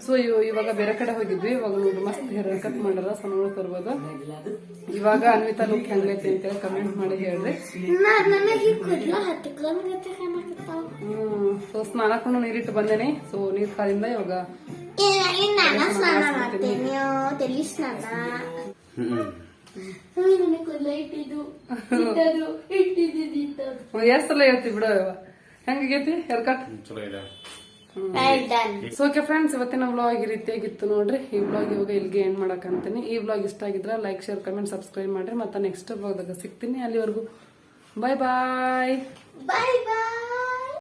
ಸೊ ಇವಾಗ ಬೇರೆ ಕಡೆ ಹೋಗಿದ್ವಿ. ಇವಾಗ ನೋಡಿ ಮಸ್ತ್ ಹೇರ್ ಕಟ್ ಮಾಡಲ್ಲ ಸಣ್ಣ ತರ್ಬೋದು. ಇವಾಗ ಅನ್ವಿತಾ ಲುಕ್ ಹೆಂಗೈತಿ ಅಂತೇಳಿ ಕಮೆಂಟ್ ಮಾಡಿ ಹೇಳ್ರಿ. ಸೊ ಸ್ನಾನಕೊಂಡು ನೀರಿಟ್ಟು ಬಂದೇನಿ. ಸೊ ನೀರ್ ಕಾಲಿಂದ ಇವಾಗ ಎಷ್ಟಲ್ಲ ಹೇಳ್ತಿ ಬಿಡ ಹೆಂಗಾಗೈತಿ ಹೇರ್ ಕಟ್ ಚಲೋ ಇದೆ. ಡನ್ ಸೊ ಓಕೆ ಫ್ರೆಂಡ್ಸ್ ಇವತ್ತಿನ ವ್ಲಾಗ್ ಈ ರೀತಿಯಾಗಿತ್ತು ನೋಡ್ರಿ. ಈ ವ್ಲಾಗ್ ಇವಾಗ ಇಲ್ಲಿಗೆ ಏನ್ ಮಾಡಕ್ಕಂತೀನಿ ಈ ವ್ಲಾಗ್ ಇಷ್ಟ ಆಗಿದ್ರೆ ಲೈಕ್ ಶೇರ್ ಕಮೆಂಟ್ ಸಬ್ಸ್ಕ್ರೈಬ್ ಮಾಡ್ರಿ. ಮತ್ತೆ ನೆಕ್ಸ್ಟ್ ವ್ಲಾಗ್ದಾಗ ಸಿಗ್ತೀನಿ. ಅಲ್ಲಿವರೆಗೂ ಬಾಯ್ ಬಾಯ್ ಬಾಯ್ ಬಾಯ್